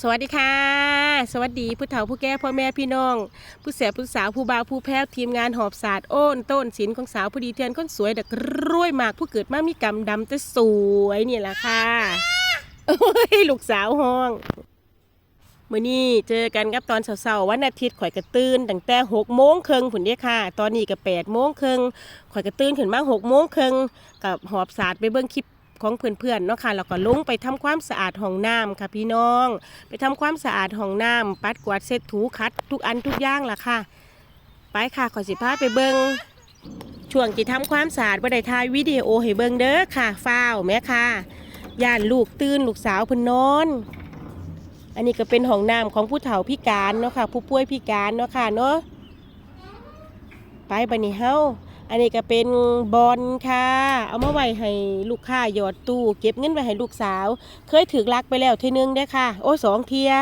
สวัสดีค่ะ สวัสดีผู้เฒ่าผู้แก่พ่อแม่พี่น้อง ผู้เสียผู้สาวผู้บ่าวผู้แพ้ทีมงานหอบศาสตร์โอ้นต้นศิลของสาวผู้ดีเทียนคนสวยด็กรวยมากผู้เกิดมามีกำดำแต่สวยนี่แหละค่ะโอ้ยลูกสาวห้องมื่อนี้เจอกันกับตอนเช้าๆวันอาทิตย์ข่อยกระตื่นตั้งแต่หกโมงครึ่งผุนเดียค่ะ ตอนนี้ก็แปดโมงครึ่งข่อยกระตื่นขึ้นมาหกโมงครึ่งกับหอบศาสตร์ไปเบิ่งคลิป ของเพื่อนๆเนาะค่ะแล้วก็ลงไปทำความสะอาดห้องน้ำค่ะพี่น้อง ไปทำความสะอาดห้องน้ำปัดกวาดเช็ดถูคัด ทุกอันทุกอย่างล่ะค่ะ ไปค่ะขอสิพาไปเบิงช่วงที่ทำความสะอาดบ่ได้ถ่ายวิดีโอให้เบิงเด้อค่ะฟ้าวแม่ค่ะย่านลูกตื่นลูกสาวเพิ่นนอนอันนี้ก็เป็นห้องน้ำของผู้เฒ่าพิการเนาะค่ะ ผู้ป่วยพิการเนาะค่ะเนาะไปบันนี้เฮา อันนี้ก็เป็นบอลค่ะ เอามาไว้ให้ลูกค้าหยอดตู้ เก็บเงินไว้ให้ลูกสาว เคยถือลักไปแล้วเทีนึงได้ค่ะ โอ้สองเทีย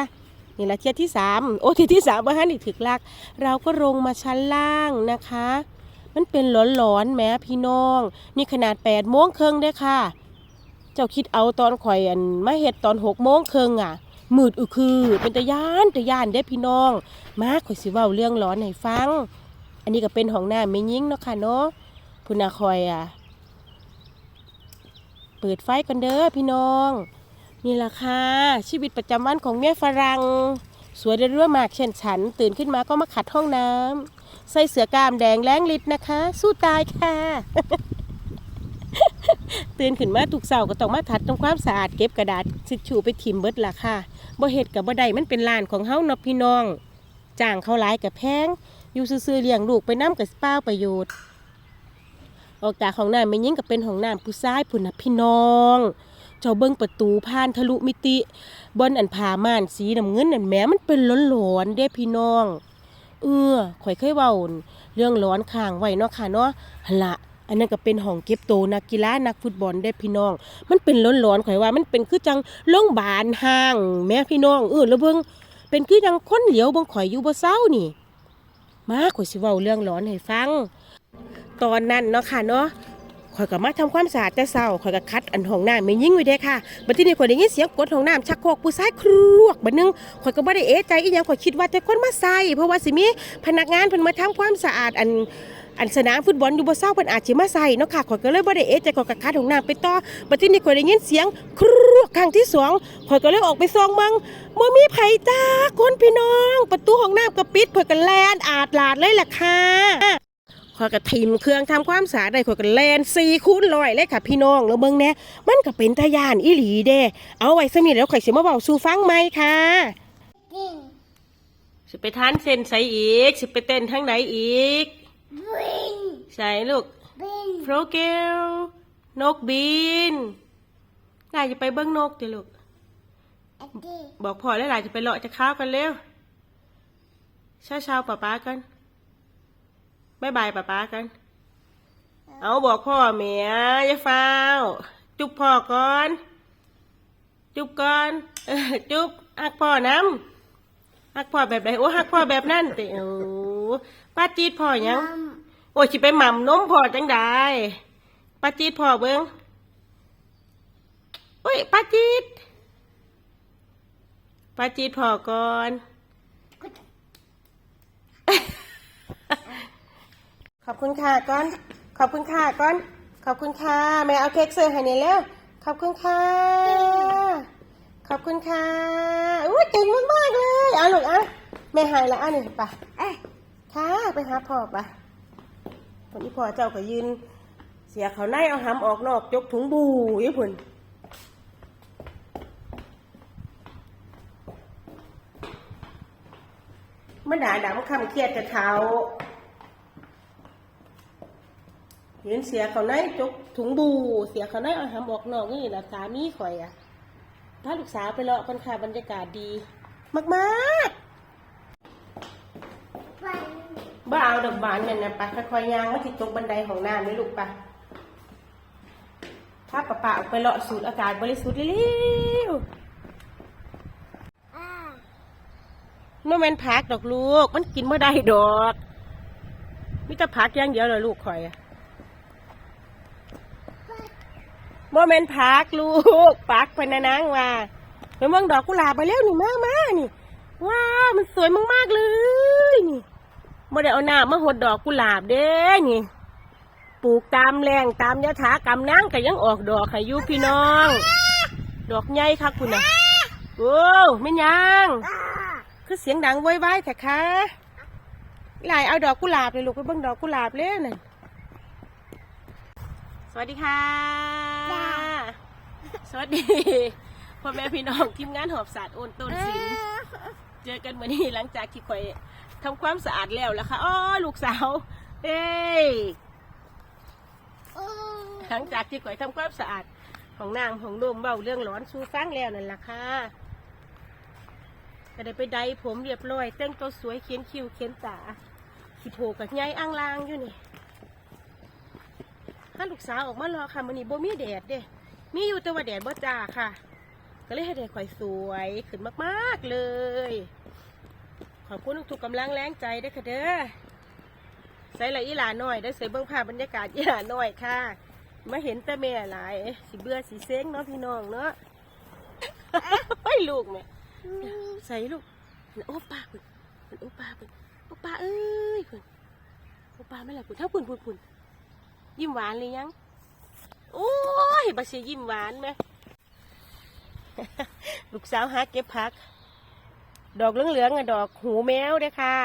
นี่ละเทียที่สามโอ้เทียที่สามว่าฮันนี่ถือลัก เราก็ลงมาชั้นล่างนะคะ มันเป็นหลอนๆแม้พี่น้อง นี่ขนาดแปดโมงครึ่งได้ค่ะ เจ้าคิดเอาตอนข่อยอันมาเฮ็ดตอนหกโมงครึ่งอะมืดอึคือ เป็นตะยานตะยานได้พี่น้อง มาข่อยสิว้าเรื่องร้อนให้ฟัง อันนี้ก็เป็นห้องน้ำไม่ยิ่งเนาะค่ะเนาะพุนาคอยอะ เปิดไฟกันเด้อพี่น้อง นี่ละค่ะชีวิตประจำวันของเมียฝรั่งสวยได้เรื่อมากเช่นฉัน ตื่นขึ้นมาก็มาขัดห้องน้ำใส่เสื้อกล้ามแดงแรงฤทธิ์นะคะ สู้ตายค่ะ ตื่นขึ้นมาทุกเสาก็ต้องมาถัดทำความสะอาดเก็บกระดาษซิชูไปทิ่มเบิดล่ะค่ะบ่เฮ็ดกับบ่ได้มันเป็นลานของเฮาเนาะพี่น้องจ้างเขาหลายกับแพง อยู่ซื่อๆเลี้ยงลูกไปน้ำกับเป้าประโยชน์ ออกจากห้องน้ำไม่ยิ่งกับเป็นห้องน้ำผู้ชายพุ่นนะพี่น้องเจ้าเบิ้งประตูผ่านทะลุมิติบนอันผาม่านสีน้ำเงินนั่นแม้มันเป็นหลอนๆเด้พี่น้อง เออข่อยเคยเว้าเรื่องร้อนข้างไว้เนาะค่ะเนาะหั่นละอันนั้นก็เป็นห้องเก็บโตนักกีฬานักฟุตบอลได้พี่น้อง มันเป็นร้อนๆข่อยว่ามันเป็นคือจังโรงบาลห้าง แม่พี่น้องเออแล้วเบิ่งเป็นคือจังคนเหลียวเบิ่งข่อยอยู่บ่เศร้านี่ มาข่อยสิเว้าเรื่องร้อนให้ฟัง ตอนนั้นเนาะค่ะเนาะข่อยก็มาทำความสะอาดแต่เช้าข่อยก็คัดอันห้องน้ำไม่ยิ่งไว้เด้ค่ะบัดทีนี้ข่อยได้ยินเสียงกดห้องน้ำชักโครกผู้ชายครวกบัดนึงข่อยก็บ่ได้เอะใจอีหยังข่อยคิดว่าแต่คนมาใส่เพราะว่าสิมีพนักงานเพิ่นมาทำความสะอาดอัน อันสนามฟุตบอลอยู่บ่เช้าเพิ่นอาจสิมาใส่เนาะค่ะข่อยก็เลยบ่ได้เอะใจข่อยก็คัดห้องน้ำไปต่อบัดทีนี้ข่อยได้ยินเสียงครวกครั้งที่สองข่อยก็เลยออกไปส่องเบิ่งบ่มีไผจ้าคนพี่น้อง ประตูห้องน้ำก็ปิดข่อยก็แล่นอาดลาดเลยล่ะค่ะข่อยก็ทิมเครื่องทำความสะอาดได้ข่อยก็แลนซีคูณร้อยเลยค่ะพี่น้องแล้วเบิ่งแหน่มันก็เป็นตะยานอีหลีเด้เอาไว้ซะนี่แล้วข่อยสิมาเว้าสู่ฟังใหม่ค่ะสิไปทานเส้นใสอีก สิไปเต้นทางไหนอีก Bing, ใส่ลูก bing, โฟรเกลนกบินลายจะไปเบิ่งนกติลูก a day, บอกพ่อแล้วหลายจะไปเลาะจะข้าวกันเร็วเช้าเช้าๆป้าป้ากันบายบายป้าป้ากัน เอาบอกพ่อเมียอย่าฟ้าว จุบพ่อก่อน จุบก่อนเออจุบฮักพ่อน้ำฮักพ่อแบบไหนโอ้ฮักพ่อแบบนั่นติโอ้ป้าจีดพ่อยัง um, โอ้ยสิไปหม่ำนมพ่อจังได้ป้าจีดพ่อเบิ้งโอ้ยป้าจีดป้าจีดพ่อก่อนขอบคุณค่ะก่อน ขอบคุณค่ะก่อน ขอบคุณค่ะแม่เอาเค้กเสิร์ฟให้เนี่ยแล้วขอบคุณค่ะ ขอบคุณค่ะอุ้ยเก่งมากๆเลยเอาลูกอะแม่หายแล้วอะนี่ไป eh, ค่ะไปหาพ่อปะ วันนี้พ่อเจ้าก็ยืน เสียเขาในเอาหำออกนอกยกถุงบูยี่พุ่นมันด่าดำคำเครียดจะเท้ายืนเสียเขาในจกถุงบู เสียเขาในเอาหำออกนอกนี่แหละสามีข่อยอะพาลูกสาวไปเลาะกันค่ะบรรยากาศดี มากๆ บ้าเอาดอกบานเนี่ยนะปะค่อยๆย่างมาที่ตกบันไดของน้ำเลยลูกปะถ้าปะปะออกไปเลาะสูดอากาศบริสุทธิ์เร็ว ah, ๆโนแมนพักดอกลูก มันกินไม่ได้ดอกมิแต่พักอย่างเดียวเลยลูกคอยอะโมเมนพักลูกปักพะนะนางว่าไปเมืองดอกกุหลาบไปแล้วนี่มามานี่ว้ามันสวยมากๆเลยนี่ บ่ได้เอาหน้ามาหดดอกกุหลาบเด้นี่ ปลูกตามแรงตามยถากำนั่งก็ยังออกดอกให้อยู่พี่น้อง ดอกใหญ่คักคุณน่ะโอ้ไม่ยังคือเสียงดังไว้ไว้แต่ค่ะหลายเอาดอกกุหลาบเลยลูกไปเบิ่งดอกกุหลาบเล่นน่ะสวัสดีค่ะ สวัสดีพ่อแม่พี่น้องทีมงานหอบศาสตร์โอนต้นศิลป์เจอกันเหมือนนี้หลังจากที่ข่อย ทำความสะอาดแล้วแล้วค่ะอ้อลูกสาวเอ้ยหลังจากที่ข่อยทำความสะอาดของนางของโดมเบาเรื่องร้อนสู้ฟังแล้วนั่นแหละค่ะก็ได้ไปไดผมเรียบร้อยแต่งตัวสวยเขียนคิ้วเขียนตาขีโถกับยายอ่างลางอยู่นี่ถ้าลูกสาวออกมารอค่ะมันนี้บ่มีแดดเด้ มีอยู่แต่ว่าแดดบ่จ้าค่ะ ก็เลยให้แดดข่อยสวยขึ้นมากๆเลยข อบคุณทุกๆกำลังแรงใจเด้ค่ะเด้อใส่ละอีหลาหน้อย ได้ใส่เบื้องภาพบรรยากาศอีหลาหน้อยค่ะมาเห็นแต่แม่หลายสิเบื่อสิเซ้งเนาะพี่น้องเนาะไอ้ลูกแม่ใส่ลูกโอ้ป้าคุณโอ้ป้าคุณโอ้ป้าเอ้ยคุณโอ้ป้าไม่หลับคุณเท่าคุณคุณคุณยิ้มหวานเลยยังโอ้ยบาเสียยิ้มหวานไหมลูกสาวหาเก็บผัก ดอกเหลืองๆอะดอกหูแมวเด้อค่ะ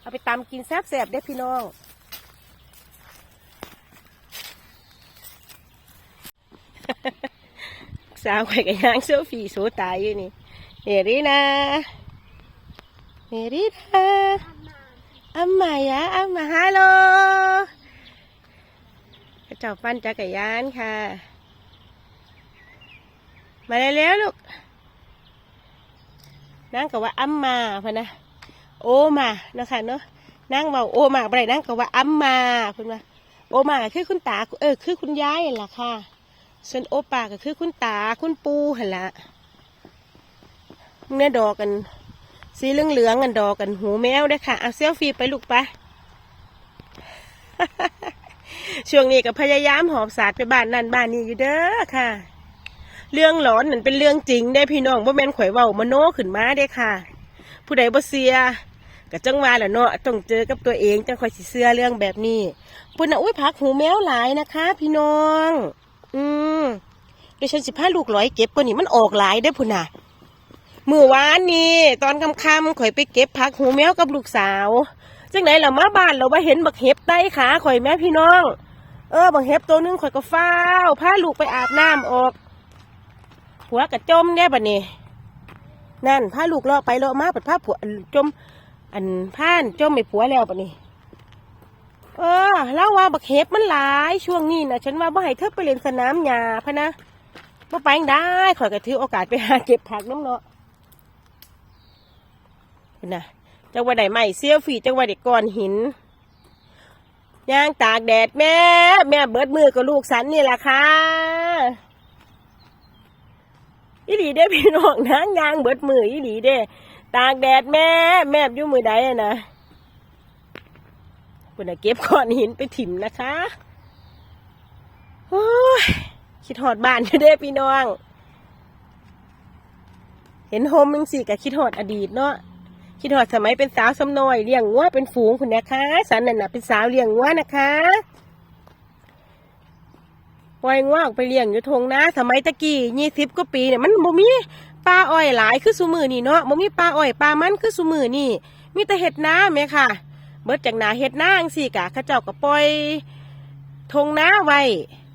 เอาไปตำกินแซ่บๆได้พี่น้อง สาวไข่กับยางเซลฟี่โซตายอยู่นี่เมรีนาเมรีนาอัมมายะอัมมาฮัลโหลกระจอกปั้นจักรยานค่ะ มาเร็วๆลูก นั่งกับว่าอัมมาพะนะโอมาเนาะค่ะเนาะนั่งเบาโอมาไปนั่งกับว่าอัมมาเพิ่นว่าโอมาคือคุณตาเออคือคุณยายนั่นล่ะค่ะส่วนโอปาก็คือคุณตาคุณปูหันละเนี่ยดอกกันสีเหลืองเหลืองกันดอกกันหูแมวได้ค่ะเอาเซลฟี่ไปลูกไปช่วงนี้ก็พยายามหอบสาดไปบ้านนั่นบ้านนี้อยู่เด้อค่ะ เรื่องหลอนนั่นเป็นเรื่องจริงได้พี่น้องบ่แม่นข่อยเว้ามโนขึ้นมาได้ค่ะ ผู้ใดบ่เสียก็จังว่าแหละเนาะต้องเจอกับตัวเองจังค่อยสิเชื่อเรื่องแบบนี้ปุ่นน่ะอุ้ยผักหูแมวหลายนะคะ พี่น้อง อืมเดี๋ยวฉันสิพาลูกร้อยเก็บก่อนนี่มันออกหลายได้พุ่นน่ะเมื่อวานนี้ตอนค่ำๆข่อยไปเก็บผักหูแมวกับลูกสาวจังไหนล่ะมาบ้านเราว่าเห็นบักเห็บใต้ขาข่อยแม่พี่น้อง เออบักเห็บตัวหนึงข่อยก็ฟ้าวพาลูกไปอาบน้ำออก หัวกระจมเนี่ยบัดนี้นั่นพาลูกเลาะไปเลาะมาปัดผ้าผัวจม อันผ่านจมไม่ผัวแล้วบัดนี้เออเล่าว่าบักเห็บมันหลายช่วงนี้นะฉันว่าบ่ให้เธอไปเล่นสนามหญ้าพะนะบ่ไปงได้ข่อยก็ถือโอกาสไปหาเก็บผักน้ำเนาะนะจังหวัดใดไม่เซียวฝีจังหวัดเด็กก้อนหินย่างตากแดดแม่ แม่เบิดมือกับลูกสันนี่แหละค่ะ อีหลีได้พี่น้องนะย่างเบิดมืออีหลีเด้ตากแดดแม่แม่อยู่มือใดอะนะคุณน่ะเก็บก้อนหินไปถิ่มนะคะโอ้ยคิดหอดบ้านยู่เด้พี่น้อง เห็นโฮมมึงสี่กับคิดหอดอดีตเนาะคิดหอดสมัยเป็นสาวสำน้อยเลี้ยงงัวเป็นฝูงคุณนะคะสันนั่นน่ะเป็นสาวเลี้ยงงัวนะคะ ปล่อยงวออกไปเลี้ยงอยู่ทงนะ สมัยตะกี้ยี่สิบกว่าปีเนี่ยมันบ่มีปลาอ้อยหลายคือสุมือนี่เนาะบ่มีปลาอ้อยปลามันคือสุมือนี่ มีแต่เห็ดน้าแม่ค่ะ เบิดจากนาเห็ดน้าจังสี่กะข้าเจ้าก็ปล่อยทงน้าไว้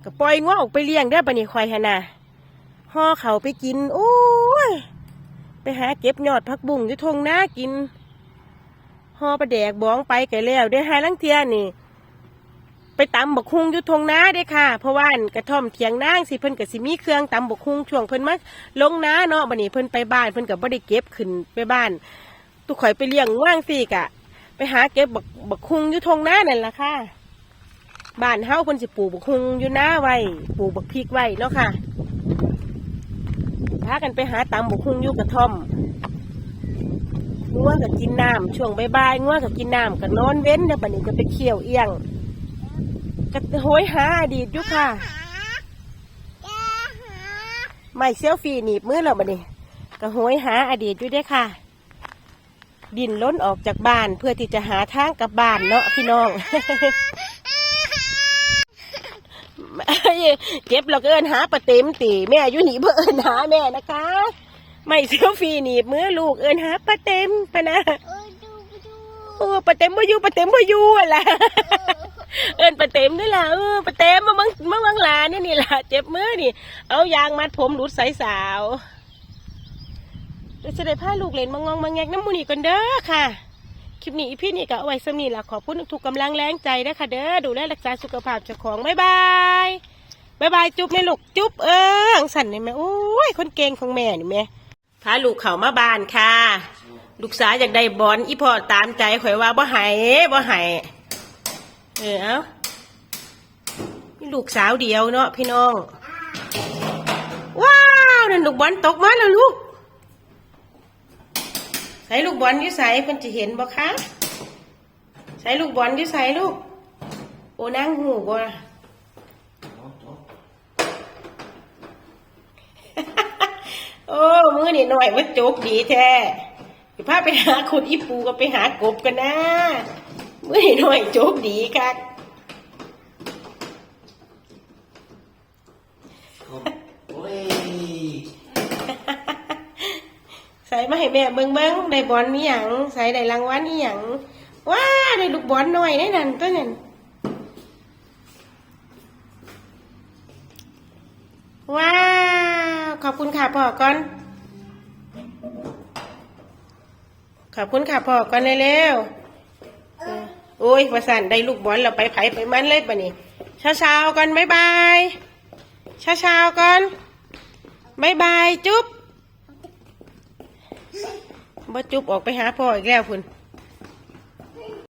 ก็ปล่อยงัวออกไปเลี้ยงได้ปะนี่ควายหนนะห่อเขาไปกิน โอ้ยไปหาเก็บยอดผักบุ้งที่ทงน้ากินห่อปลาแดกบ้องไปไก่แล้วได้หาลังเทียนี่ ไปตำบักฮุงอยู่ทงนาได้ค่ะ เพราะว่านกระท่อมเถียงนางสิเพิ่นกับสิมีเครื่องตำบักฮุงช่วงเพิ่นมาลงน้าเนาะบัดนี้เพิ่นไปบ้านเพิ่นกับบ่ได้เก็บขึ้นไปบ้านตุกข่อยไปเลี้ยงว่างสิกะ ไปหาเก็บบักบักฮุงอยู่ทงนานั่นล่ะค่ะบ้านเฮาเพิ่นสิปลูกบักฮุงอยู่นาไว้ปลูกบักพริกไว้เนาะค่ะพากันไปหาตำบุกฮุงอยู่กระท่อมง่วงกับกินน้ำช่วงบ่ายๆง่วงกับกินน้ำกับนอนเว้นเดี๋ยวบัดนี้ก็ไปเขี่ยวเอียง ก็โหยหาอดีตอยู่ค่ะ ไม่เซลฟี่หนีบมือแล้วบัดนี้ก็โหยหาอดีตอยู่เด้ค่ะ ดินล้นออกจากบ้านเพื่อที่จะหาทางกลับบ้านเนาะพี่น้องเจ็บเราก็เอินหาประเต็มตีแม่อยู่หนีเพื่อเอินหาแม่นะคะ ไม่เซลฟี่หนีบมือลูกเอินหาประเต็มปะนะ ประเต็มบ่อยู่ประเต็มบ่อยู่อะล่ะเอินประเต็มนี่ล่ะเออประเต็มมาบังมาบังหลานี่นี่ล่ะเจ็บมือนี่ เอายางมัดผมหลุดสายสาวเดี๋ยวจะได้พาลูกเล่นมางองมาแงกน้ำมูนี่กันเด้อค่ะ คลิปนี้อีพี่นี่ก็เอาไว้สำนีล่ะขอบคุณทุกๆกำลังแรงใจเด้อค่ะเด้อดูแลรักษาสุขภาพเจ้าของบ๊ายบายบ๊ายบายจุ๊บแม่ลูกจุ๊บเอออังสันนี่แม่โอ้ยคนเก่งของแม่นี่แม่พาลูกเขามาบ้านค่ะ ลูกสาวอยากได้บอลอีพ่อตามใจข่อยว่าบ่ให้บ่ให้เออเอาลูกสาวเดียวเนาะพี่น้อง ว้าวนั่นลูกบอลตกมาแล้วลูกใส่ลูกบอลยู่ใส่เพิ่นจะเห็นบ่คะใส่ลูกบอลยู่ใส่ลูก โอ้นั่งหูบ่โอ้มือนี่หน่อยว่าจบดีแท้ สิพาไปหาคุณอีปูก็ไปหากบกันนะมือนี่หน่อยจบดีคักโอ้ยใส่มาให้แม่เบิ่งเบิ่งได้บอลนี่หยังใส่ได้รางวัลนี่หยังว้าได้ลูกบอลหน่อยได้นั่นตัวนั้นว้าวขอบคุณค่ะพ่อก่อน ขอบคุณค่ะพ่อก่อนเร็วๆเออโอ้ยประสันได้ลูกบอลเราไปไผไปมันเลยปะนี่เช้าๆกันบ๊ายบายเช้าๆกันบ๊ายบายจุ๊บบ่จุบออกไปหาพ่ออีกแล้วคุณ